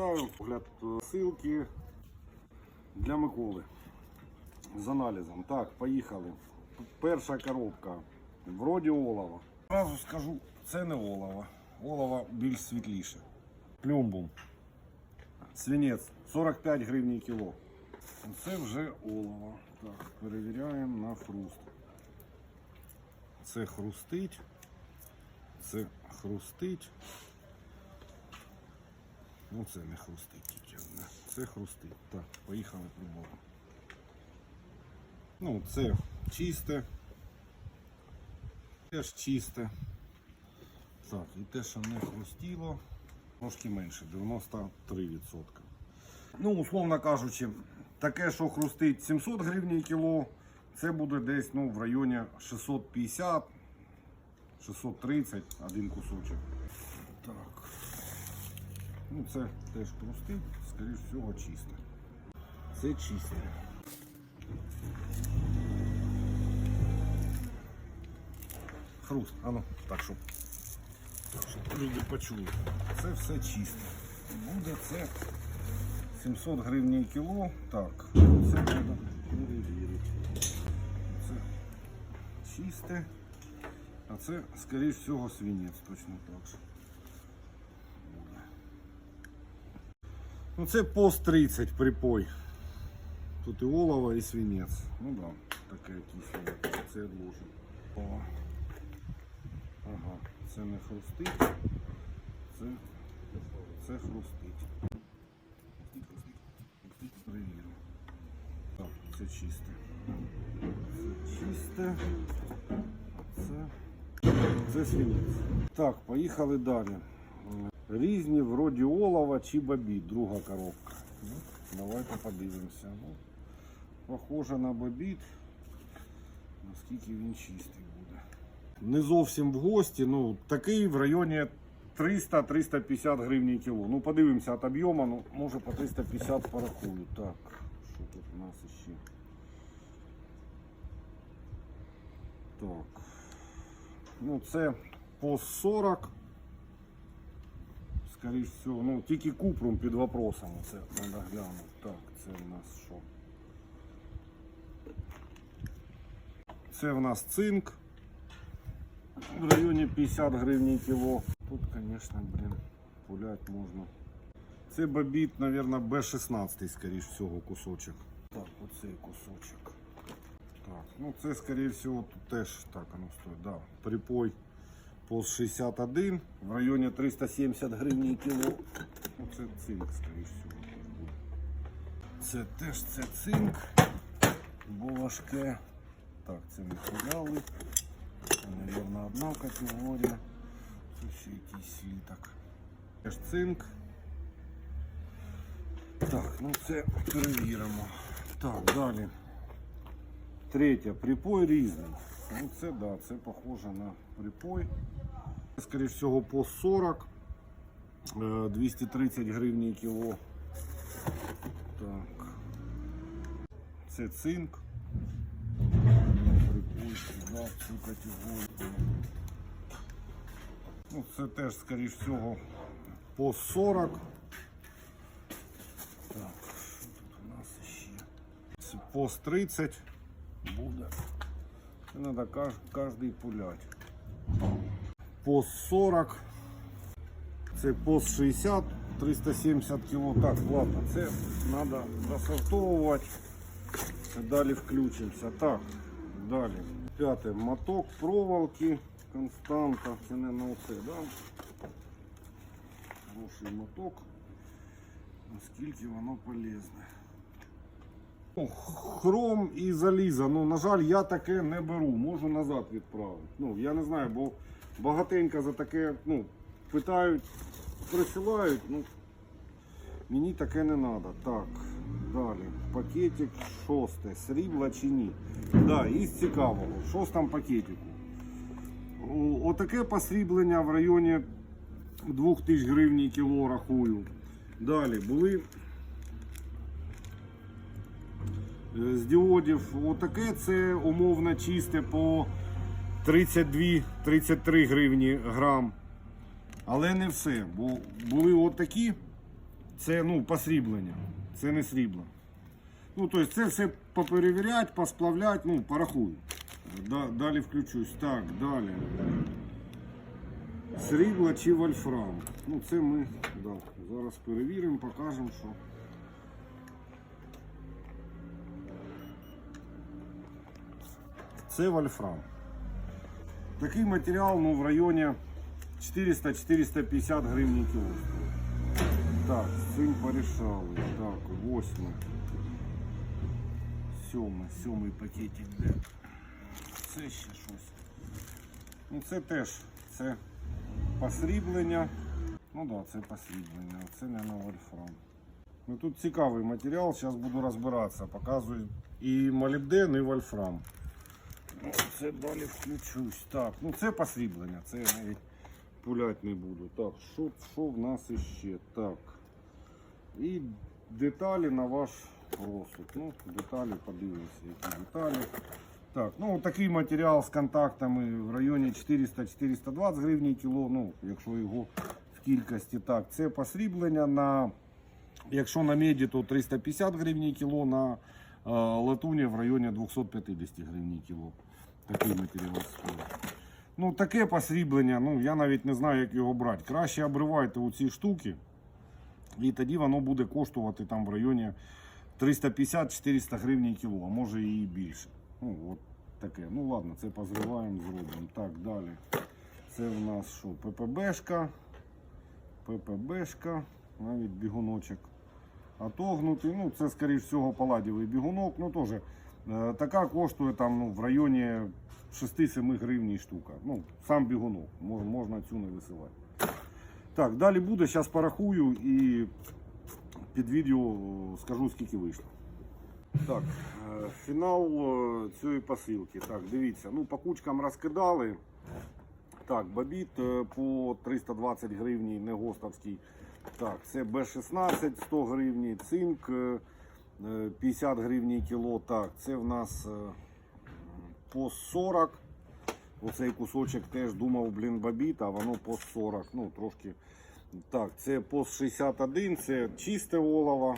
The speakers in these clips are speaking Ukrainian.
Вітаю, погляд ссылки для Миколи з аналізом. Так, поїхали. Перша коробка. Вроді олова. Зразу скажу, це не олова. Олова більш світліше. Плюмбум. Свинець 45 гривень кіло. Це вже олово. Так, перевіряємо на хруст. Це хрустить. Це хрустить. Ну це не хрустить тільки одне. Це хрустить. Так, поїхали пробуємо. Ну, це чисте. Теж чисте. Так, і те, що не хрустіло, трошки менше, 93%. Ну, условно кажучи, таке, що хрустить 700 гривень кіло, це буде десь ну, в районі 650, 630 один кусочок. Ну, це теж хрустить, скоріш всього, чисте. Це чисте. Хруст, а ну, так, щоб, люди почули. Це все чисте. Буде це 700 гривень кіло. Так, це перевірити. Це чисте. А це, скоріш всього, свинець точно так же. Ну це пост 30 припой. Тут і олово, і свинець. Ну да, таке кисле. Це відложимо. О. Ага, це не хрустить. Це, це хрустить. Хрустить, хрустить. Так, це чисте. Це чисте. Це. Це свинець. Так, поїхали далі. Різні вроді олова чи бобіт, друга коробка. Ну, давайте подивимося. Ну, похоже на бобіт. Наскільки він чистий буде. Не зовсім в гості, ну такий в районі 300-350 гривень кіло. Ну подивимося від об'єму, ну може по 350 порахую. Так, що тут у нас ще? Так. Ну, це по 40. Скоріш всього, ну тільки купрум під вопросом. Це треба глянути. Так, це в нас що? Це в нас цинк. В районі 50 гривень кіло. Тут, звісно, блін, пулять можна. Це бобіт, мабуть, Б16, скоріш всього, кусочок. Так, оцей кусочок. Так, ну це, скоріше всього, тут теж так воно стоїть. Да. Припой по 61 в районі 370 гривень кіло. Це цинк, скоріше всього. Це теж це цинк, бо важке. Так, це хуяли. Це, мабуть, одна категорія. Це ще якийсь світок. Теж цинк. Так, ну це перевіримо. Так, далі. Третє, припой різний. Ну це да, це похоже на припой. Скоріше всього по 40, е, 230 гривень кіло. Так. Це цинк. Сюди, цю категорію. Ну, це теж, скоріш всього, по 40. Так, що тут у нас ще? Це пост 30 буде. Це треба кожний пулять. Пост 40. Це пост 60, 370 кг. Так, ладно, це треба досортовувати. Далі включимося. Так, далі. П'яте моток проволоки. Константа. Це не на оце, да? Хороший моток. Наскільки воно полезне. Ну, Хром і заліза. Ну, на жаль, я таке не беру, можу назад відправити. Ну, я не знаю, бо багатенько за таке ну, питають, присилають. Ну, мені таке не треба. Так, далі. Пакетик шосте. Срібла чи ні? Да, із цікавого. В шостому пакетику. Отаке посріблення в районі 2000 гривень кіло рахую. Далі були Е, з діодів. Отаке це умовно чисте по 32-33 гривні грам. Але не все. Бо були отакі. Це ну, посріблення. Це не срібло. Ну, тобто це все поперевіряти, посплавляти, ну, порахую. Да, далі включусь. Так, далі. Срібло чи вольфрам. Ну, це ми да, зараз перевіримо, покажемо, що. Це вольфрам. Такий матеріал ну, в районі 400-450 гривень кіло. Так, з цим порішали. Так, восьме. Сьомий, сьомий пакетик, де. Це ще щось. Ну це теж це посріблення. Ну да, це посріблення, це не на вольфрам. Ну тут цікавий матеріал, зараз буду розбиратися. Показую і молібден, і вольфрам. Ну, Це далі включусь. Так, ну це посріблення, це навіть пулять не буду. Так, що, що в нас іще? Так. І деталі на ваш розсуд. Ну, деталі, подивимося, які деталі. Так, ну такий матеріал з контактами в районі 400-420 гривень кіло, ну, якщо його в кількості. Так, це посріблення на, якщо на меді, то 350 гривень кіло, на латуні в районі 250 гривень кіло. Такий матеріал стоїть. Ну, таке посріблення, ну я навіть не знаю, як його брати. Краще обривайте оці штуки, і тоді воно буде коштувати там в районі 350-400 гривень кіло, а може і більше. Ну, от таке. Ну ладно, це позриваємо, зробимо. Так, далі. Це в нас що? ППБшка. ППБшка, навіть бігуночок отогнутий. Ну, це, скоріш всього, паладівий бігунок. Ну, теж така коштує там ну, в районі 6-7 гривень штука. Ну, сам бігунок. Можна цю не висилати. Так, далі буде, зараз порахую і під відео скажу, скільки вийшло. Так, е, фінал е, цієї посилки. Так, дивіться, ну по кучкам розкидали. Так, бабіт е, по 320 гривень, не гостовський. Так, це Б16 100 гривень, цинк е, е, 50 гривень кіло. Так, це в нас е, по 40. Оцей кусочок теж думав, блін, бабіт, а воно по 40. Ну, трошки. Так, це пост 61, це чисте олово.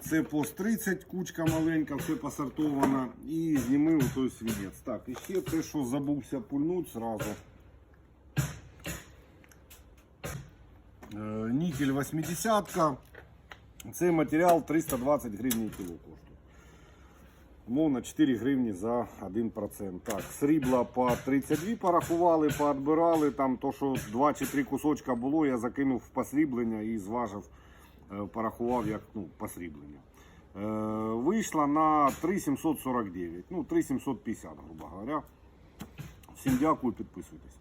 Це пост 30, кучка маленька, все посортовано. І зніми той свінець. Так, і ще те, що забувся пульнуть зразу. Е, Нікель 80. Цей матеріал 320 гривень кіло коштує. Умовно 4 гривні за 1%. Так, срібла по 32 порахували, поотбирали. Там то, що 2 чи 3 кусочка було, я закинув в посріблення і зважив, е, порахував як ну, посріблення. Е, Вийшла на 3,749, ну 3,750, грубо говоря. Всім дякую, підписуйтесь.